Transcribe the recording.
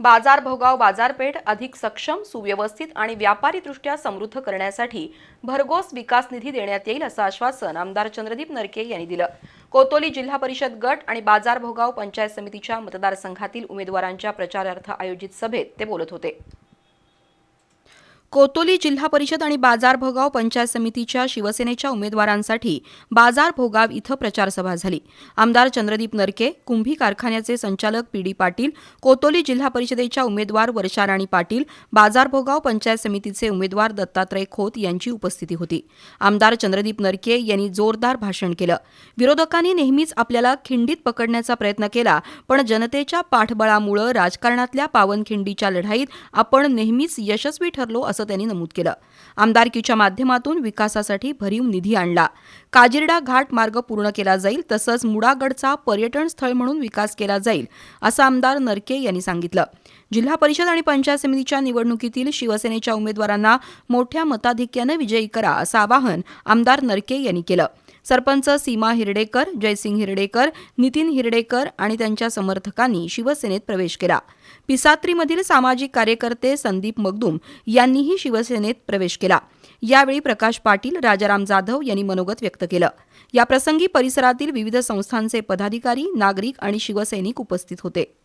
बाजार भोगाव बाजारपेठ अधिक सक्षम सुव्यवस्थित आणि व्यापारीदृष्ट्या समृद्ध करण्यासाठी भरघोस विकास निधी देण्यात येईल असं आश्वासन आमदार चंद्रदीप नरके यांनी दिलं. कोतोली जिल्हा परिषद गट आणि बाजार भोगाव पंचायत समितीच्या मतदारसंघातील उमेदवारांच्या प्रचारार्थ आयोजित सभेत ते बोलत होते. कोतोली जिल्हा परिषद आणि बाजार भोगाव पंचायत समितीच्या शिवसेनेच्या उमेदवारांसाठी बाजार भोगाव इथं प्रचारसभा झाली. आमदार चंद्रदीप नरके कुंभी कारखान्याचे संचालक पी डी पाटील कोतोली जिल्हा परिषदेच्या उमेदवार वर्षाराणी पाटील बाजार भोगाव पंचायत समितीचे उमेदवार दत्तात्रय खोत यांची उपस्थिती होती. आमदार चंद्रदीप नरके यांनी जोरदार भाषण केलं. विरोधकांनी नेहमीच आपल्याला खिंडीत पकडण्याचा प्रयत्न केला पण जनतेच्या पाठबळामुळं राजकारणातल्या पावनखिंडीच्या लढाईत आपण नेहमीच यशस्वी ठरलो असं त्यांनी नमूद केलं. आमदारकीच्या माध्यमातून विकासासाठी भरीव निधी आणला. काजिरडा घाट मार्ग पूर्ण केला जाईल तसंच मुडागडचा पर्यटन स्थळ म्हणून विकास केला जाईल असं आमदार नरके यांनी सांगितलं. जिल्हा परिषद आणि पंचायत समितीच्या निवडणुकीतील शिवसेनेच्या उमेदवारांना मोठ्या मताधिक्यानं विजयी करा असं आवाहन आमदार नरके यांनी केलं. सरपंच सीमा हिरडेकर जयसिंग हिरडेकर नितीन हिरडेकर आणि त्यांच्या समर्थकांनी शिवसेनेत प्रवेश केला. पिसात्रीमधील सामाजिक कार्यकर्ते संदीप मगदूम यांनीही शिवसेनेत प्रवेश केला. यावेळी प्रकाश पाटील राजाराम जाधव यांनी मनोगत व्यक्त केलं. याप्रसंगी परिसरातील विविध संस्थांचे पदाधिकारी नागरिक आणि शिवसैनिक उपस्थित होते.